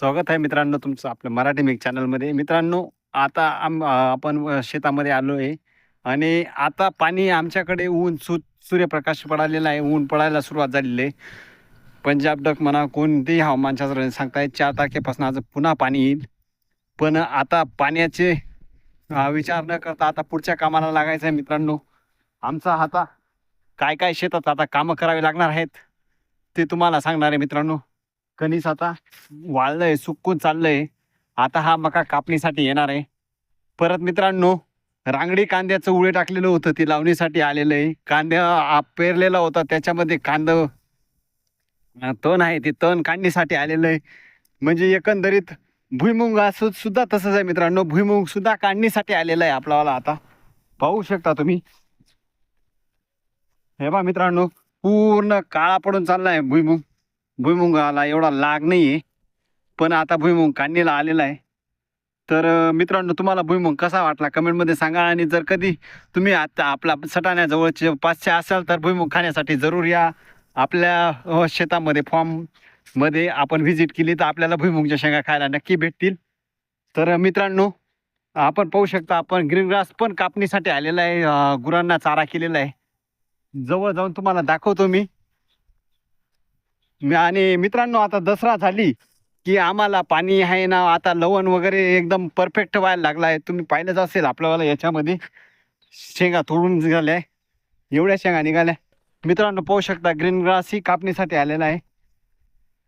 स्वागत आहे मित्रांनो तुमचं आपलं मराठी मिक चॅनलमध्ये. मित्रांनो आता आम आपण शेतामध्ये आलो आहे आणि आता पाणी आमच्याकडे ऊन सु सूर्यप्रकाश पडालेला आहे. ऊन पडायला सुरुवात झालेली आहे. पंजाब डक म्हणा कोणतेही हवामानशास्त्र सांगताय चार तारखेपासून आज पुन्हा पाणी येईल. पण आता पाण्याचे विचार न करता आता पुढच्या कामाला लागायचं आहे मित्रांनो. आमचा आता काय काय शेतात आता कामं करावी लागणार आहेत ते तुम्हाला सांगणार आहे मित्रांनो. कणीस आता वाळलंय सुकून चाललंय. आता हा मका कापणीसाठी येणार आहे. परत मित्रांनो रांगडी कांद्याचं उळे टाकलेलं होतं ते लावणीसाठी आलेलं आहे. कांद्या पेरलेला होता त्याच्यामध्ये कांद तण आहे ते तण काढणीसाठी आलेलं आहे. म्हणजे एकंदरीत भुईमुंग असं सुद्धा तसंच आहे मित्रांनो. भुईमुंग सुद्धा काढणीसाठी आलेलं आहे आपल्याला आता. पाहू शकता तुम्ही. हे बा मित्रांनो पूर्ण काळा पडून चालला आहे भुईमुंग. भुईमुंगाला एवढा लाग नाही आहे पण आता भुईमुंग काढणीला आलेला आहे. तर मित्रांनो तुम्हाला भुईमुंग कसा वाटला? कमेंटमध्ये सांगा आणि जर कधी तुम्ही आता आपला सटाण्याजवळचे पाचशे असाल तर भुईमुंग खाण्यासाठी जरूर या. आपल्या शेतामध्ये फॉर्ममध्ये आपण व्हिजिट केली तर आपल्याला भुईमुंगच्या शेंगा खायला नक्की भेटतील. तर मित्रांनो आपण पाहू शकता आपण ग्रीन ग्रास पण कापणीसाठी आलेला आहे. गुरांना चारा केलेला आहे. जवळ जाऊन तुम्हाला दाखवतो मी. आणि मित्रांनो आता दसरा झाली की आम्हाला पाणी आहे ना आता लवण वगैरे एकदम परफेक्ट व्हायला लागला आहे तुम्ही पाहिलंच असेल आपल्याला याच्यामध्ये. शेंगा तोडून निघाल्या. एवढ्या शेंगा निघाल्या. मित्रांनो पाहू शकता ग्रीन ग्रास ही कापणीसाठी आलेला आहे.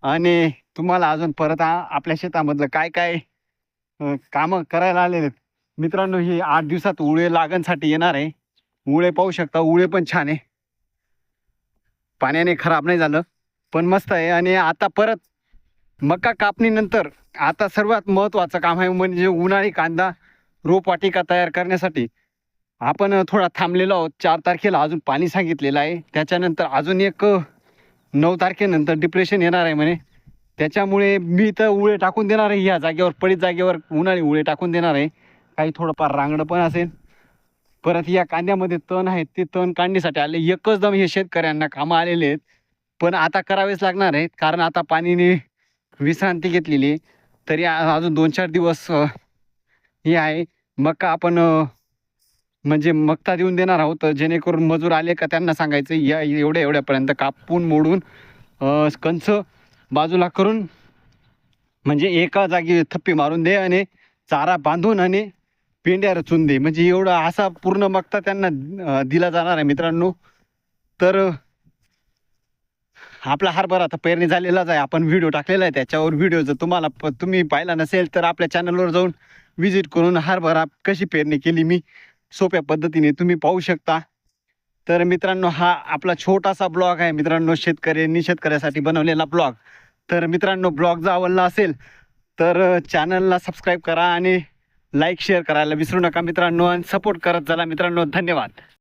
आणि तुम्हाला अजून परत आपल्या शेतामधलं काय काय कामं करायला आलेले आहेत. मित्रांनो ही आठ दिवसात उळे लागणसाठी येणार आहे. उळे पाहू शकता उळे पण छान आहे. पाण्याने खराब नाही झालं. पण मस्त आहे. आणि आता परत मका कापणीनंतर आता सर्वात महत्त्वाचं काम आहे म्हणजे उन्हाळी कांदा रोपवाटिका तयार करण्यासाठी. आपण थोडा थांबलेलो आहोत. चार तारखेला अजून पाणी सांगितलेलं आहे. त्याच्यानंतर अजून एक नऊ तारखेनंतर डिप्रेशन येणार आहे म्हणे. त्याच्यामुळे मी तर उळे टाकून देणार आहे. ह्या जागेवर पडीत जागेवर उन्हाळी उळे टाकून देणार आहे. काही थोडंफार रांगडं पण असेल. परत या कांद्यामध्ये तण आहेत ते तण काढण्यासाठी आले. एकच दम हे शेतकऱ्यांना कामं आलेले आहेत. पण आता करावेच लागणार आहेत. कारण आता पाणीने विश्रांती घेतलेली तरी अजून दोन चार दिवस हे आहे. मका आपण म्हणजे मक्ता देऊन देणार आहोत. जेणेकरून मजूर आले का त्यांना सांगायचं या एवढ्या एवढ्यापर्यंत कापून मोडून कंच बाजूला करून म्हणजे एका जागी थप्पी मारून दे आणि चारा बांधून आणि पेंड्या रचून दे. म्हणजे एवढा असा पूर्ण मक्ता त्यांना दिला जाणार आहे मित्रांनो. तर आपला हरभरा आता पेरणी झालेलाच आहे. आपण व्हिडिओ टाकलेला आहे. त्याच्यावर व्हिडिओ जर तुम्हाला प- तुम्ही पाहिला नसेल तर आपल्या चॅनलवर जाऊन व्हिजिट करून हरभरा कशी पेरणी केली मी सोप्या पद्धतीने तुम्ही पाहू शकता. तर मित्रांनो हा आपला छोटासा ब्लॉग आहे. मित्रांनो शेतकऱ्यांनी शेतकऱ्यासाठी बनवलेला ब्लॉग तर मित्रांनो ब्लॉग जर आवडला असेल तर चॅनलला सबस्क्राईब करा आणि लाईक शेअर करायला विसरू नका मित्रांनो. आणि सपोर्ट करत चला मित्रांनो. धन्यवाद.